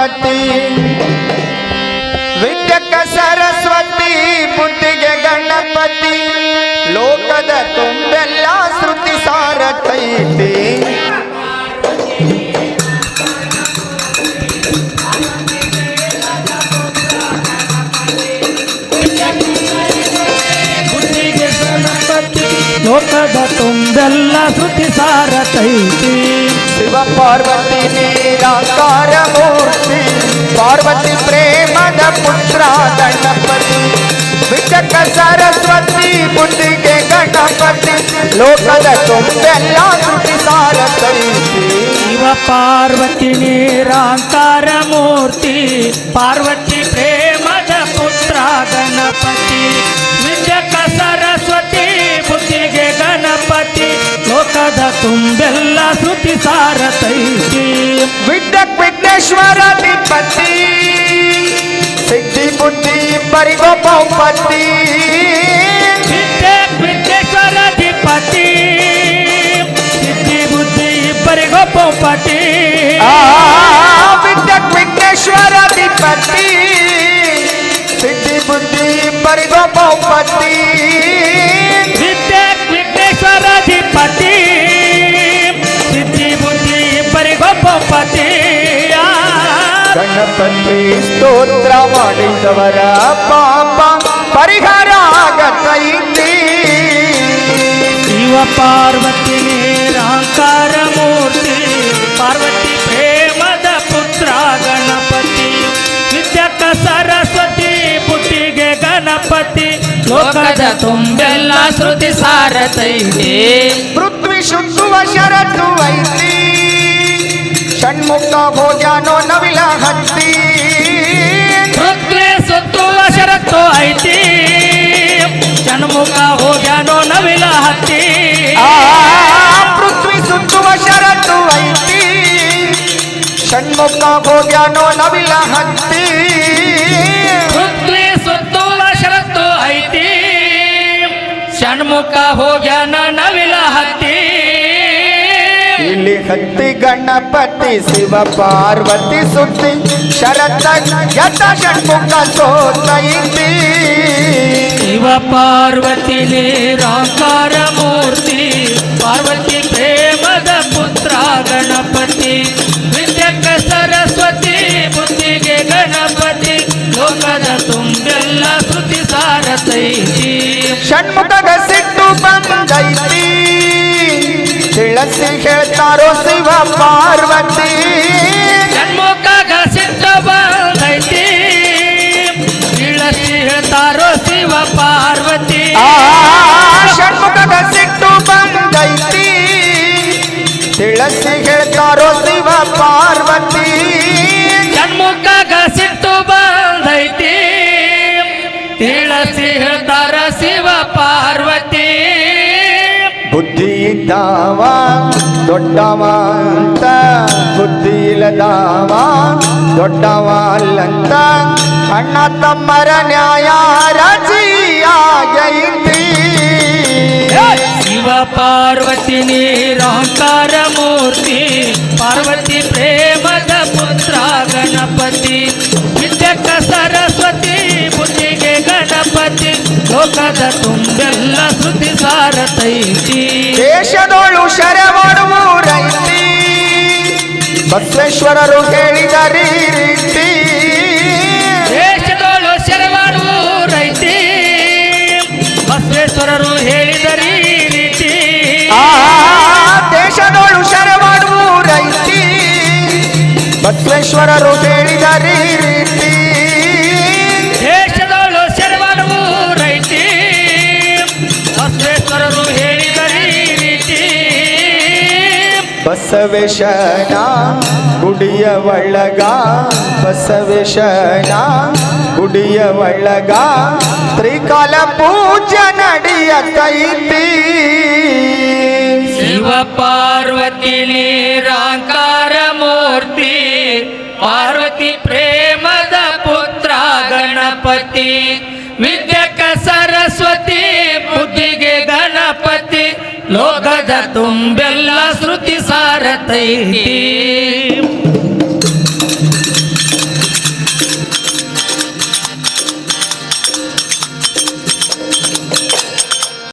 ಗಣಪತಿ ವಿದ್ಯಕ್ಕ ಸರಸ್ವತಿ ಬುದ್ಧಿಗೆ ಗಣಪತಿ ಲೋಕದ ತುಂಬೆಲ್ಲ ಶ್ರುತಿ ಸಾರತೈತಿ ಲೋಕದ ತುಂಬೆಲ್ಲ ಶ್ರುತಿ ಸಾರತೈತಿ ಶಿವ ಪಾರ್ವತಿ ನೀರಾಕಾರ ಮೂರ್ತಿ ಪಾರ್ವತಿ ಪ್ರೇಮದ ಪುತ್ರ ಗಣಪತಿ. ವಿಚಕ ಸರಸ್ವತಿ ಬುದ್ಧಿಗೆ ಗಣಪತಿ ಲೋಕದ ತುಂಬೆಲ್ಲ ಶ್ರುತಿ ಸಾರತೈತಿ ಶಿವ ಪಾರ್ವತಿ ನೀರಾಕಾರ ಮೂರ್ತಿ ಪಾರ್ವತಿ ಪ್ರೇಮದ ತುಂಬೆಲ್ಲ ಶ್ರುತಿ ಸಾರತೈತಿ ವಿದ್ಯಕ್ ವಿಘ್ನೇಶ್ವರ ಅಧಿಪತಿ ಸಿದ್ಧಿ ಬುದ್ಧಿ ಇಬ್ಬರಿಗೂ ಬಹುಪತಿ ವಿದ್ಯೆ ವಿದ್ಯೇಶ್ವರ ಅಧಿಪತಿ ಸಿದ್ಧಿ ಬುದ್ಧಿ ಇಬ್ಬರಿಗೂ ಬಹುಪತಿ ಆ ವಿದ್ಯಕ್ ವಿಘ್ನೇಶ್ವರ ಅಧಿಪತಿ ಸಿದ್ಧಿ ಬುದ್ಧಿ ಇಬ್ಬರಿಗೂ ಬಹುಪತಿ ವಿದ್ಯೆ ವಿಘ್ನೇಶ್ವರ ಅಧಿಪತಿ ಇಬ್ಬರಿಗೊಬ್ಬಪತಿ ಗಣಪತಿ ಸ್ತೋತ್ರ ಮಾಡಿದವರ ಪಾಪ ಪರಿಹಾರ ಆಗತೈತಿ ಶಿವ ಪಾರ್ವತಿ ನಿರಾಕಾರ ಮೂರ್ತಿ ಪಾರ್ವತಿ ಪ್ರೇಮದ ಪುತ್ರ ಗಣಪತಿ ವಿದ್ಯಕ ಸರಸ್ವತಿ ಬುದ್ಧಿಗೆ ಗಣಪತಿ ಲೋಕದ ತುಂಬೆಲ್ಲ ಶ್ರುತಿ ಸಾರತೈತಿ. ಪೃಥ್ವಿ ಶುದ್ಧುವ ಶರತು ಐತಿ. ಷಣ್ಮುಖ ಭೋಜನೋ ನವಿಲ ಹತ್ತಿ ಪೃಥ್ವಿ ಸುತ್ತುವ ಷರತ್ತು ಐತಿ ಜನ್ಮುಖ ಹೋಗ್ಯಾನೋ ನವಿಲ ಹತ್ತಿ ಆ ಪೃಥ್ವಿ ಸುತ್ತುವ ಶರತ್ತು ಐತಿ ಷಣ್ಮುಖ ಭೋಜನೋ ನವಿಲ ಹತ್ತಿ ಪೃಥ್ವಿ ಸುತ್ತುವ ಷರತ್ತು ಐತಿ ಷಣ್ಮುಖ ಹೋಗ್ಯಾನ ನವಿಲ ಹತ್ತಿ ಇಲ್ಲಿ ಹತ್ತಿ ಗಣಪತಿ ಶಿವ ಪಾರ್ವತಿ ಸುತ್ತಿ ಶರತ್ತ ಯಥ ಷಣ್ಮುಖ ಸೋತೈತಿ ಶಿವ ಪಾರ್ವತಿ ನಿರಾಕಾರ ಮೂರ್ತಿ ಪಾರ್ವತಿ ಪ್ರೇಮದ ಪುತ್ರ ಗಣಪತಿ ವಿದ್ಯಕ ಸರಸ್ವತಿ ಬುದ್ಧಿಗೆ ಗಣಪತಿ ಲೋಕದ ತುಂಬೆಲ್ಲ ಸುತಿ ಸಾರತೈತಿ ಷಣ್ಮುಖಗ ತಿಳಿಸಿ ಹೇಳ್ತಾರೋ ಶಿವ ಪಾರ್ವತಿ ಜನ್ಮುಖಗ ಸಿಟ್ಟ ಬಂದೈತಿ ಇಳಸಿ ಹೇಳ್ತಾರೋ ಶಿವ ಪಾರ್ವತಿ ಆ ಷಣ್ಮುಖಗ ಸಿಟ್ಟು ಬಂದೈತಿ ತಿಳಿಸಿ ಹೇಳ್ತಾರೋ ಶಿವ ಪಾರ್ವತಿ ಜನ್ಮುಖಗ ಸಿಟ್ಟು ಬಂದೈತಿ ಇಳಸಿ ಹೇಳ್ತಾರ ಶಿವ ಪಾರ್ವತಿ ಇದ್ದಾವ ದೊಡ್ಡವ ಅಂತ ಬುದ್ಧಿ ಇಲ್ಲದಾವ ದೊಡ್ಡವ ಅಲ್ಲಂತ ಅಣ್ಣ ತಮ್ಮರ ನ್ಯಾಯ ರಜಿಯಾಗೈತಿ. ಶಿವ ಪಾರ್ವತಿ ನೀರಾಕಾರ ಮೂರ್ತಿ, ಪಾರ್ವತಿ ಪ್ರೇಮದ ಪುತ್ರ ಗಣಪತಿ, ವಿದ್ಯಕ ಸರಸ್ವತಿ, ಬುದ್ಧಿಗೆ ಗಣಪತಿ, ಲೋಕದ ತುಂಬೆಲ್ಲ ಶ್ರುತಿ ಸಾರತೈತಿ. ದೇಶದೋಳು ಶರವಡುವೂರೈತಿ ಬಸವೇಶ್ವರರು ಹೇಳಿದ ರೀತಿ. ದೇಶದೋಳು ಶರವಾಡುವೂರೈತಿ ಬಸವೇಶ್ವರರು ಹೇಳಿದ ರೀತಿ. ಆ ದೇಶದೋಳು ಶರವಡುವೂರೈತಿ ಬಸವೇಶ್ವರರು ಹೇಳಿದ ರೀತಿ. ಬಸವೇಶನ, ಗುಡಿಯ ಒಳಗ ಬಸವೇಶನ, ಗುಡಿಯ ಒಳಗ ತ್ರಿಕಾಲ ಪೂಜೆ ನಡೆಯತೈತಿ ಶಿವ ಪಾರ್ವತಿ ನಿರಾಂಕಾರ ಮೂರ್ತಿ, ಪಾರ್ವತಿ ಪ್ರೇಮದ ಪುತ್ರ ಗಣಪತಿ ವಿದ್ಯಕ ಸರಸ್ವತಿ, ಬುದ್ಧಿಗೆ ಗಣಪತಿ, ಲೋಕದ ತುಂಬೆಲ್ಲ ಶ್ರುತಿ ಸಾರತೈತಿ